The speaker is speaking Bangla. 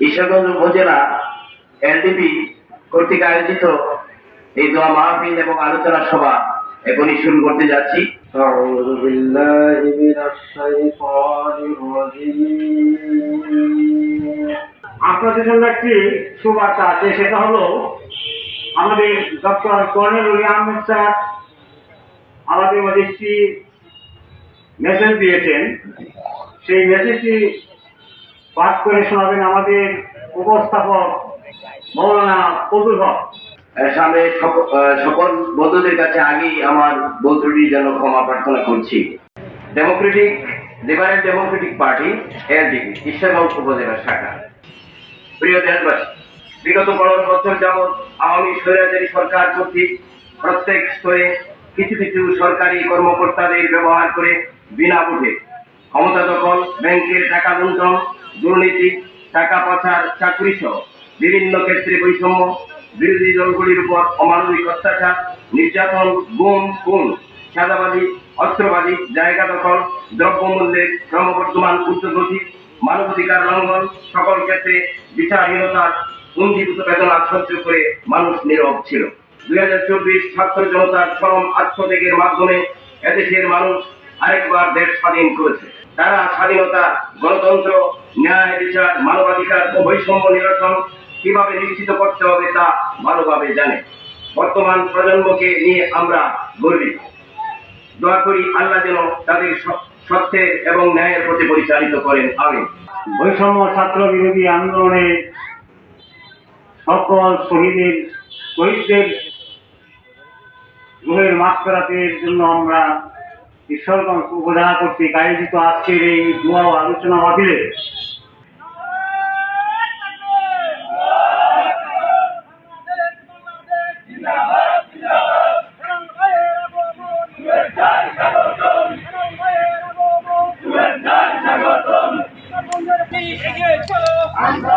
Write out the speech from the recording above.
ঈশ্বরগঞ্জ উপজেলা এলডিপি কর্তৃক আয়োজিত এই দোয়া মাহফিল এবং আলোচনা সভা এখনই শুরু করতে যাচ্ছি। আপনাদের জন্য একটি সুবার্তা আছে সেটা হলো আমাদের ডক্টর কর্নেল আহমেদ স্যার আমাদের মধ্যে একটি মেসেজ দিয়েছেন। সেই মেসেজটি পাঠ করে শোনাবেন আমাদের উপস্থাপক মৌলানা কবুল হক। সামনে সকল বন্ধুদের কাছে আগেই আমার বন্ধুটির জন্য ক্ষমা প্রার্থনা করছি। Democratic Liberal Democratic Party LDP Ishwarganj উপজেলা শাখা। প্রিয় দেশবাসী, বিগত পনেরো বছর যাবৎ আওয়ামী স্বৈরাচারী সরকার কর্তৃক প্রত্যেক স্তরে কিছু কিছু সরকারি কর্মকর্তাদের ব্যবহার করে বিনা ভোটে ক্ষমতা দখল, ব্যাংকের টাকা লুণ্ঠন, দুর্নীতি, টাকা পাচার, চাকরি সহ বিভিন্ন ক্ষেত্রে বৈষম্য, বিরোধী দলগুলির উপর অমানবিক অত্যাচার, নির্যাতন, গুম, খুন, সাদাবাদী, অস্ত্রবাদী, জায়গা দখল, দ্রব্যমূল্যের ক্রমবর্ধমান ঊর্ধ্বগতি, মানবাধিকার লঙ্ঘন সকল ক্ষেত্রে বিচারহীনতার পুঞ্জীভূত বেদনা সহ্য করে মানুষ নীরব ছিল। দুই হাজার চব্বিশ ছাত্র জনতার চরম আত্মত্যাগের মাধ্যমে এদেশের মানুষ আরেকবার দেশ স্বাধীন করেছে। তারা স্বাধীনতা, গণতন্ত্র, ন্যায়, বিচার, মানবাধিকার ও বৈষম্য নিরসন কীভাবে নিশ্চিত করতে হবে তা ভালোভাবে জানে। বর্তমান প্রজন্মকে নিয়ে আমরা গর্বিত। দোয়া করি আল্লাহ যেন তাদের সত্যের এবং ন্যায়ের প্রতি পরিচালিত করেন। আমি বৈষম্য ছাত্র বিরোধী আন্দোলনে সকল শহীদের, শহীদদের গুণের মাত্রাতের জন্য আমরা ঈশ্বরগঞ্জ উপজেলা কর্তৃক আয়োজিত আজকের এই দোয়া ও আলোচনা মাহফিলে। আমরা